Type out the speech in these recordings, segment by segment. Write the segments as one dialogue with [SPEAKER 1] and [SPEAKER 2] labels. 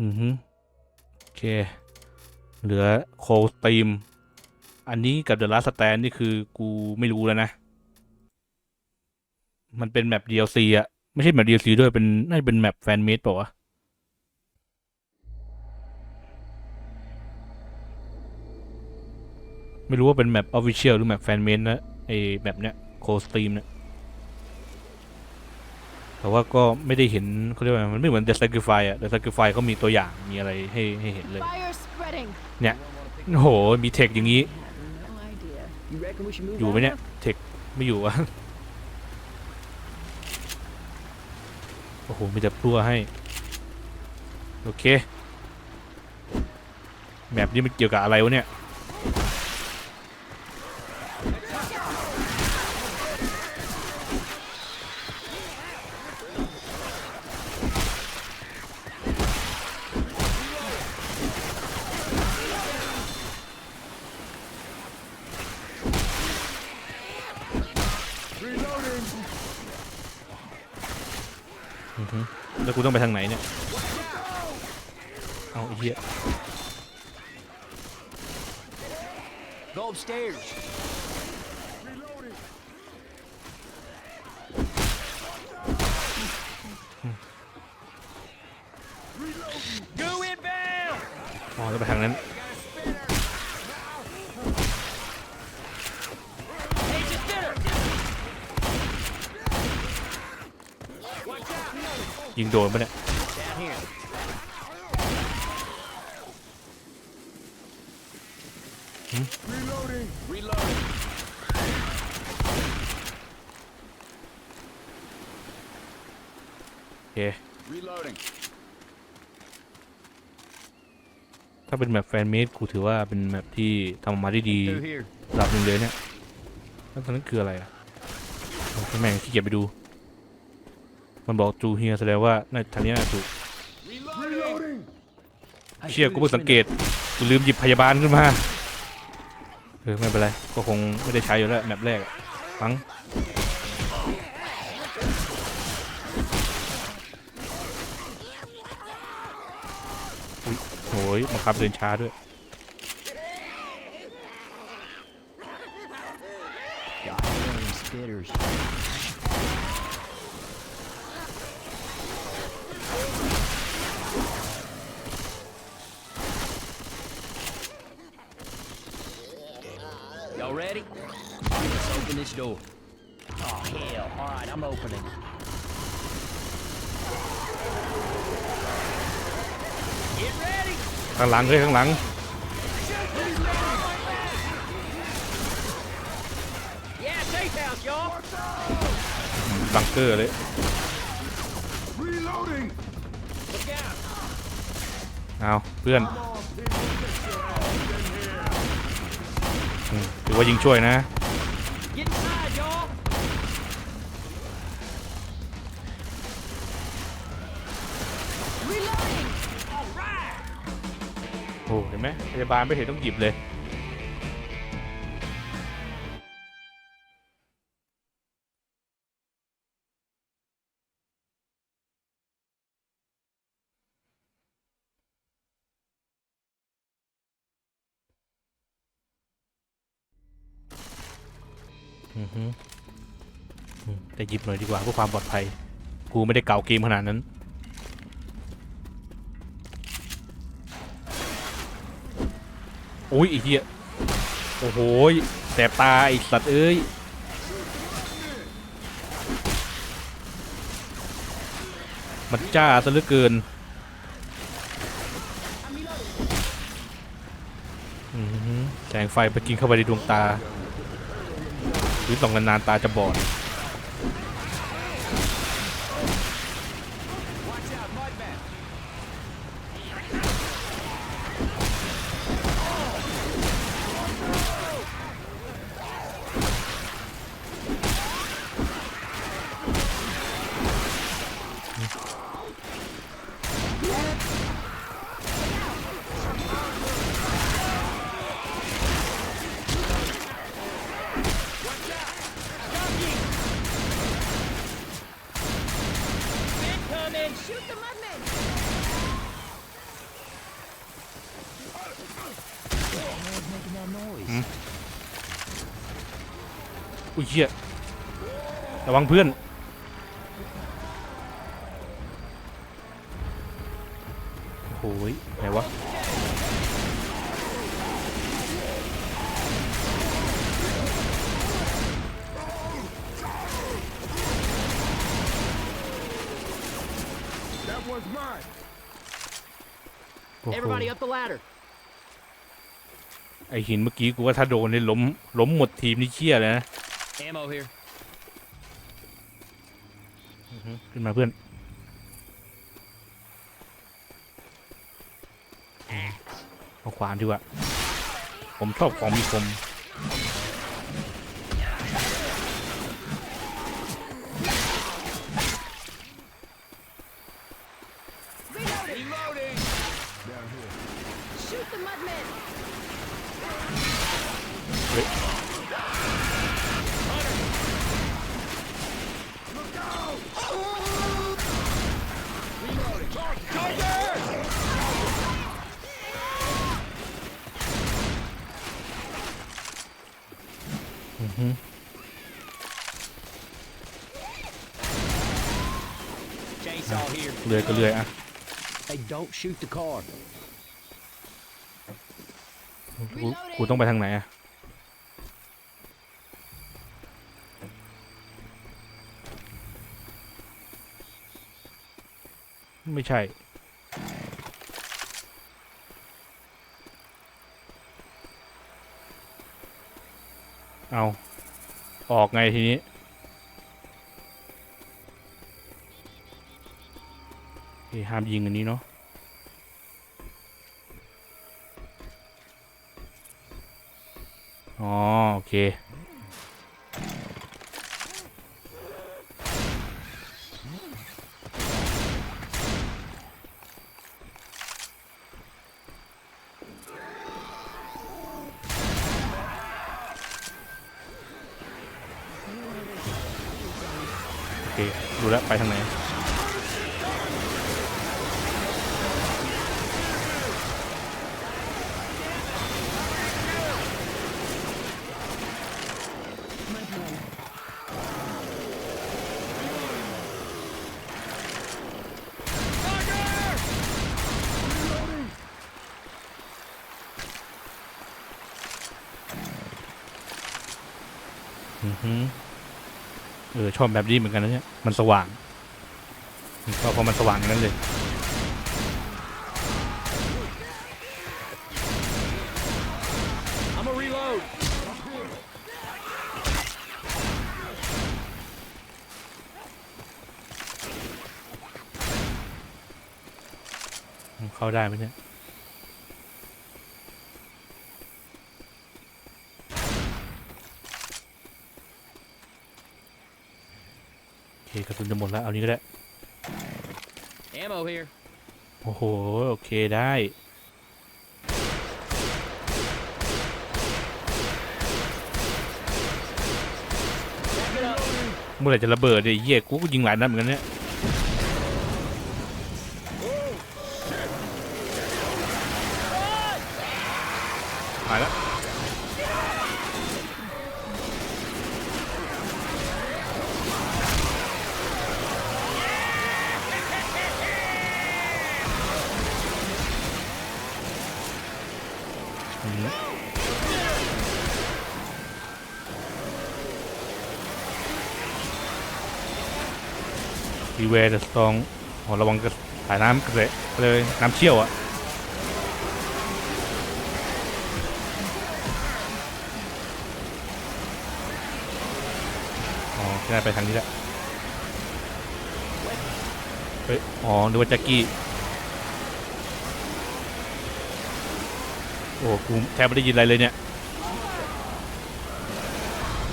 [SPEAKER 1] อือฮึโอเค เหลือโคสตีม อันนี้กับเดอะ a าสแตนนี่คือกูไม่รู้แล้วนะ มันเป็นแมป DLC อะไม่ใช่แมป DLC ด้วยเป็นน่าจะเป็นแมปแฟนเมดเปล่าวะไม่รู้ว่าเป็นแมปออฟฟิเชียลหรือแมปแฟนเมดนะไอแมปเนี้ยโคสตีมเนี่ย แต่ว่าก็ไม่ได้เห็นเขาเรียกว่ามันไม่เหมือน The Sacrifice อะ The Sacrifice เขามีตัวอย่างมีอะไรให้ให้เห็นเลย
[SPEAKER 2] Fire spreading.
[SPEAKER 1] โอ้โหมีเทคอย่างนี้ อยู่ไหมเนี่ยเทคไม่อยู่อะโอ้โหมีแต่พลัวให้ โอเค แมปนี้มันเกี่ยวกับอะไรวะเนี่ย อือฮึแล้วกูต้องไปทางไหนเนี่ย เอาไอ้เหี้ย
[SPEAKER 3] Go upstairs. Go inbound!
[SPEAKER 1] จะไปทางนั้นยิงโดนปะเนี่ย
[SPEAKER 3] Down here. Reloading. Reloading.
[SPEAKER 1] โอเค
[SPEAKER 3] Reloading.
[SPEAKER 1] ถ้า เป็นแมปแฟนเมดกูถือว่าเป็นแมปที่ทำออกมาได้ดี
[SPEAKER 3] Through here.
[SPEAKER 1] ระดับหนึ่งเลยเนี่ยแล้วตอนนั้นคืออะไรอะผมแม่งขี้เกียจไปดู มันบอกจูเฮียแสดงว่าน่าทางนี้น่าถูก
[SPEAKER 3] Reloading.
[SPEAKER 1] เชี่ยกูเพิ่งสังเกตกูลืมหยิบพยาบาลขึ้นมาเออไม่เป็นไรก็คงไม่ได้ใช้อยู่แล้วแมปแรกอะมั้งอุ๊ยโอ้ ยบังคับเดินช้าด้วย ข้างหลังเฮ้ยข้างหลังบังเกอร์เลยเอาเพื่อนถือว่ายิงช่วยนะ โอ้เห็นไหมพยาบาลไม่เห็นต้องหยิบเลย อือฮึอืมแต่หยิบหน่อยดีกว่าเพื่อความปลอดภัย กูไม่ได้เก่าเกมขนาดนั้น อุ้ยไอ้เหี้ยโอ้โหแสบตาไอ้สัตว์เอ้ยมันจ้าซะเหลือเกินอือหือแสงไฟไปกินเข้าไปในดวงตาหรือต้องนานๆตาจะบอด อุ้ยเหี้ยระวังเพื่อน หินเมื่อกี้กูว่าถ้าโดนเนี่ยล้มล้มหมดทีมนี่เชี่ยเลยนะ
[SPEAKER 3] Ammo here.
[SPEAKER 1] ขึ้นมาเพื่อนเอาขวานดีกว่า ผมชอบของมีคม เลื่อยก็เลื่อยอะ
[SPEAKER 3] Hey, don't shoot the car.
[SPEAKER 1] กูกูต้องไปทางไหนอะไม่ใช่ เอา ออกไงทีนี้เฮ้ห้ามยิงอันนี้เนาะอ๋อโอเค โอเค ดูแลวไปทางไหน อือฮึเออชอบแบบนี้เหมือนกันนะเนี่ยมันสว่างชอบเพราะมันสว่างอย่างนั้นเลย
[SPEAKER 3] I'm gonna reload.
[SPEAKER 1] เข้าได้ไหมเนี่ย โอเค กระสุนจะหมดแล้ว เอานี้ก็ได้
[SPEAKER 3] Ammo here.
[SPEAKER 1] โอ้โห โอเคได้ เมื่อไหร่จะระเบิดเนี่ยไอ้เหี้ยกูก็ยิงหลายนัดเหมือนกันเนี่ย ดีเวร์สตองโอ้ระวังกระสายน้ำกระเสะเลยน้ำเชี่ยวอะอ๋อได้ไปทางนี้แหละเฮ้ยอ๋อนึกว่าแจ็คกี้ โอ้กูแทบไม่ได้ยินอะไรเลยเนี่ย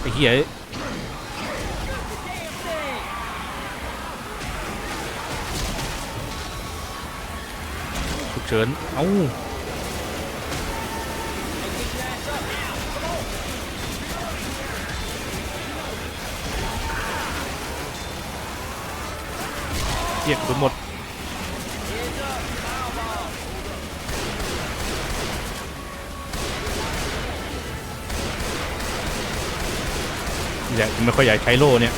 [SPEAKER 1] ไอ้เหี้ย เฉิน เอา้าเกียกไปหมดอยากไม่ค่อยอยากใช้โล่เนี่ย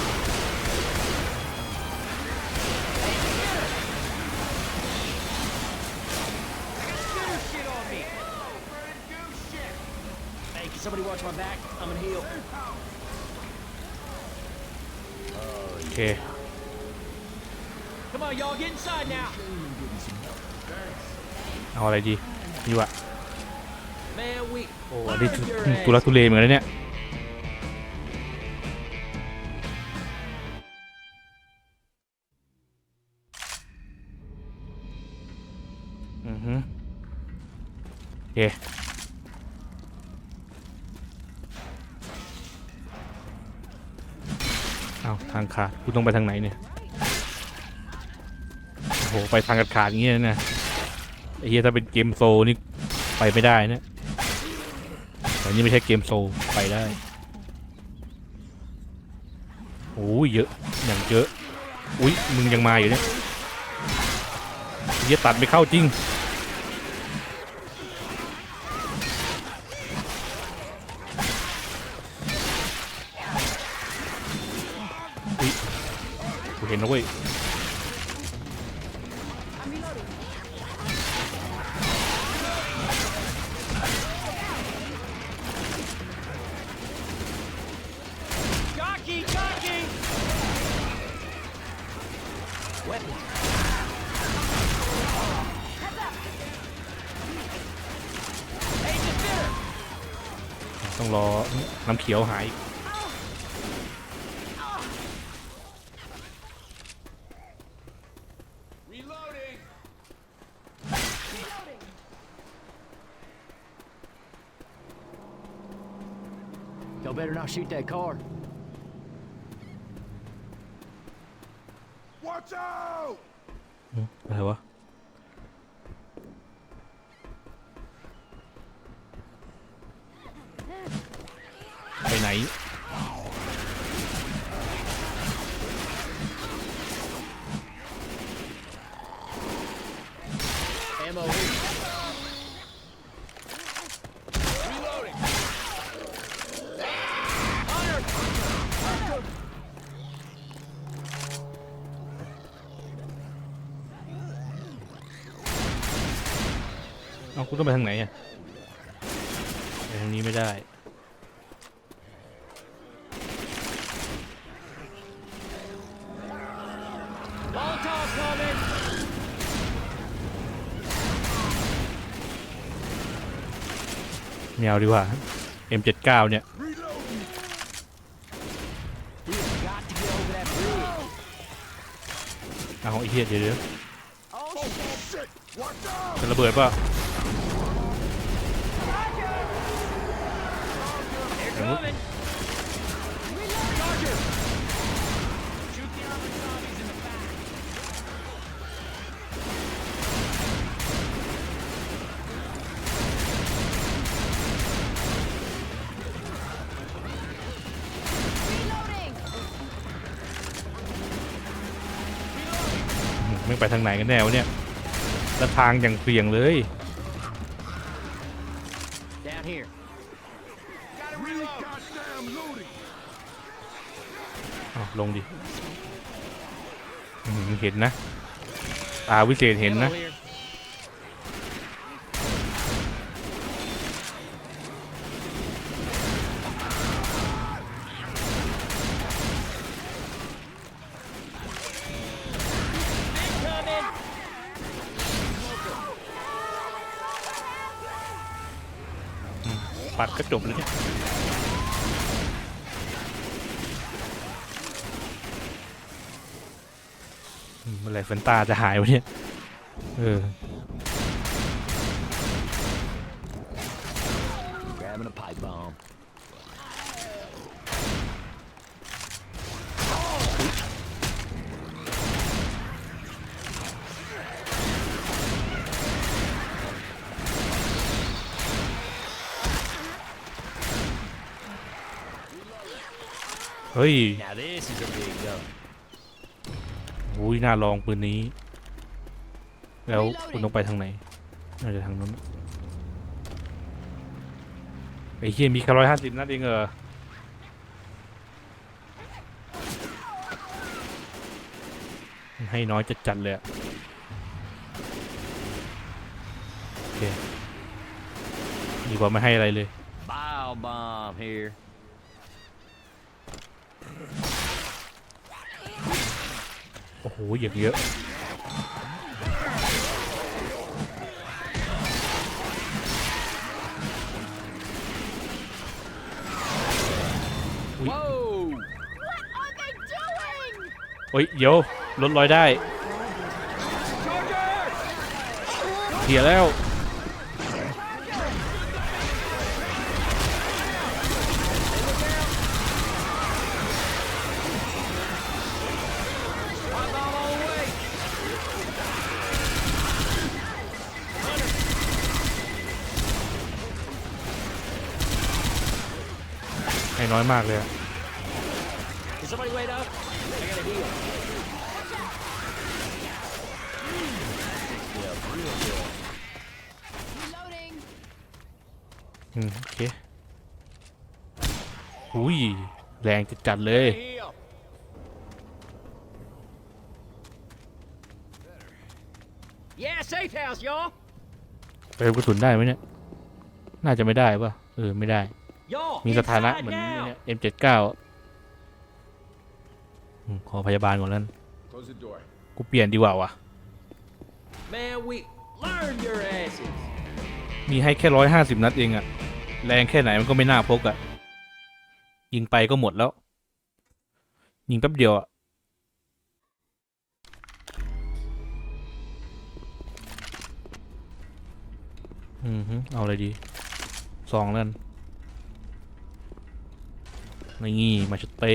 [SPEAKER 1] โอ้อันนี้
[SPEAKER 3] Burn your
[SPEAKER 1] ตุลักทุเลเหมือนกันนะเนี่ย อือฮึโอเคเอาทางขาดกูต้องไปทางไหนเนี่ย โอ้โห ไปทางขาดขาดอย่างเงี้ยนะไอ้เหี้ยถ้าเป็นเกมโซนี่ไปไม่ได้นะ แต่นี่ไม่ใช่เกมโซลไปได้โอ้ยเยอะอย่างเยอะอุ้ยมึงยังมาอยู่เนี่ยเหี้ยตัดไม่เข้าจริงอุ้ยกูเห็นนะเว้ย ขียวหายอีก
[SPEAKER 3] Y'all better not shoot that car.
[SPEAKER 4] Watch out!
[SPEAKER 1] อะไรวะ เอากูต้องไปทางไหนอะไปทางนี้ไม่ได้
[SPEAKER 3] Molotov coming!
[SPEAKER 1] ไม่เอาดีกว่า M79 เนี่ย
[SPEAKER 3] We have got to get over that bridge.
[SPEAKER 1] เอาไอ้เหี้ยเดี๋ยวเดี๋ยว
[SPEAKER 4] Oh shit! Watch out!
[SPEAKER 1] จะระเบิดป่ะ
[SPEAKER 3] They're coming! Charger! Shoot the armored zombies in the back.
[SPEAKER 1] อืม ไม่งไปทางไหนกันแน่วะเนี่ยแล้วทางอย่างเสี่ยงเลย เห็นนะตาวิเศษเห็นนะปัดก็จบเลยเนี่ยอืม เฟินตาจะหายวะเนี่ยเออเฮ้ย อุ้ยน่าลองปืนนี้ แล้วคุณต้องไปทางไหนน่าจะทางนู้นไอ้เฮียมีแค่ร้อยห้าสิบนัดเองเออให้น้อยจัดจัดเลยโอเคดีกว่าไม่ให้อะไรเลย โอ้โหอย่างเยอะ
[SPEAKER 3] Whoa!
[SPEAKER 2] What are they doing?
[SPEAKER 1] เฮ้ยเดี๋ยวลดรอยได้เสียแล้ว อยมากเลยอะ
[SPEAKER 3] Can somebody wait up? I gotta heal. Yeah, real good.
[SPEAKER 2] Reloading.
[SPEAKER 1] อืมโอเคหุยแรงจะจัดเลย
[SPEAKER 3] Heal. Yeah, safe house, y'all.
[SPEAKER 1] เติมกระสุนได้ไหมเนี่ย น่าจะไม่ได้ป่ะ เออ ไม่ได้
[SPEAKER 3] Y'all,
[SPEAKER 1] มีสถานะ
[SPEAKER 3] inside
[SPEAKER 1] เหมือน
[SPEAKER 3] now.
[SPEAKER 1] เนี่ย M79 อืมขอพยาบาลก่อนแล้ว
[SPEAKER 4] Close the door.
[SPEAKER 1] กูเปลี่ยนดีกว่าวะ
[SPEAKER 3] Man, we learn your asses.
[SPEAKER 1] มีให้แค่ร้อยห้าสิบนัดเองอะแรงแค่ไหนมันก็ไม่น่าพกอะยิงไปก็หมดแล้ว ยิงแป๊บเดียวอะอืมฮึเอาอะไรดีซองนั่น นี่มาชุดเต้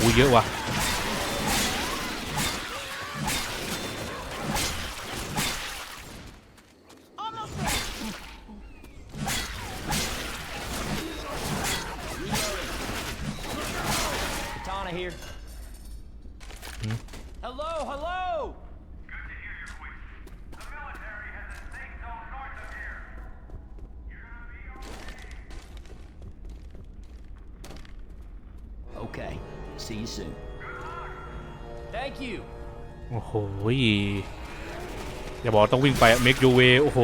[SPEAKER 1] อู้เยอะว่ะ
[SPEAKER 3] See you soon. Thank you.
[SPEAKER 1] โอ้โหยอย่าบอกต้องวิ่งไปเมกยูเวโอ้โห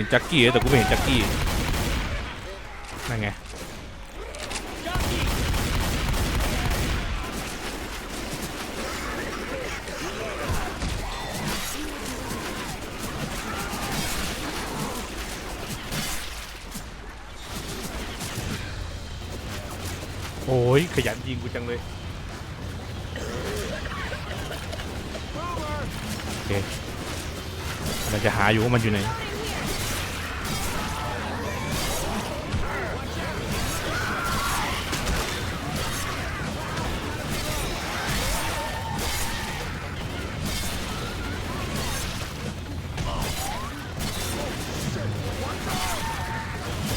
[SPEAKER 1] สียงจักกี้แต่กูไม่เห็นจักกี้นั่นไงโอ้ยขยันยิงกูจังเลยโอเคมันจะหาอยู่ว่ามันอยู่ไหน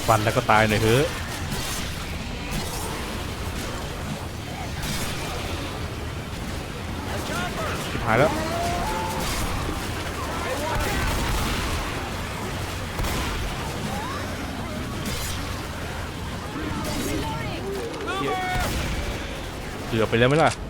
[SPEAKER 1] ฟันแล้วก็ตายหน่อยเถอะหายแล้วเกือบไปแล้วไหมล่ะ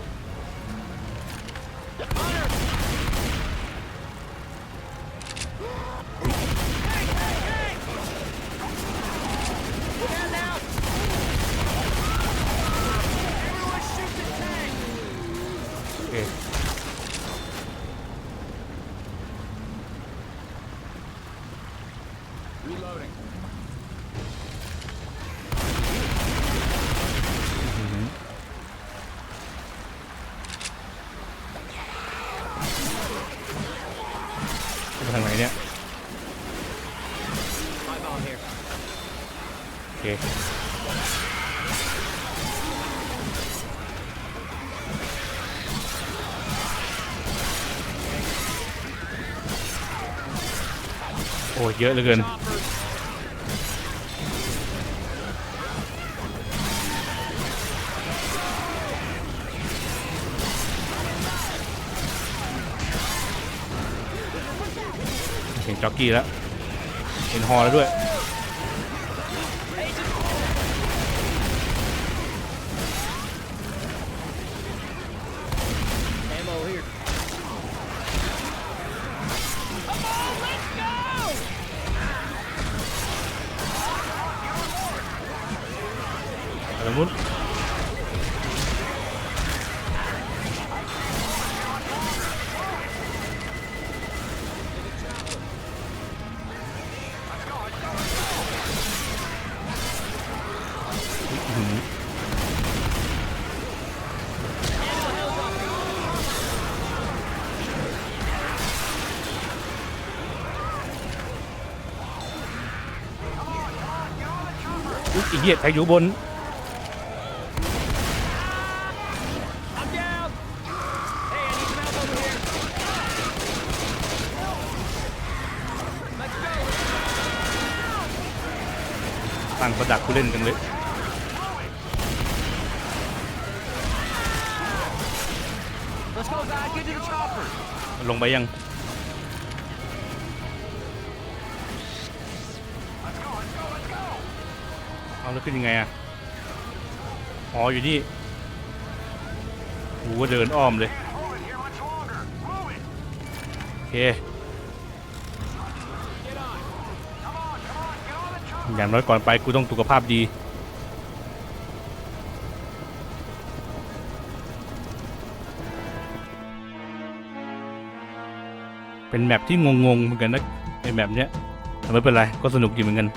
[SPEAKER 4] Reloading.
[SPEAKER 1] อื้อหือไปทางไหน เห็นจ็อกกี้แล้ว เห็นฮอแล้วด้วย ไอ้เหี้ยแทงอยู่บนตั้งประดักผู้เล่นกันเลยลงไปยัง ขึ้นยังไงอะ อ๋อ อยู่นี่กูก็เดินอ้อมเลย โอเค อย่างน้อยก่อนไปกูต้องสุขภาพดี เป็นแมปที่งงๆเหมือนกันนะไอแมปเนี้ยแต่ไม่เป็นไร ก็สนุกดีเหมือนกัน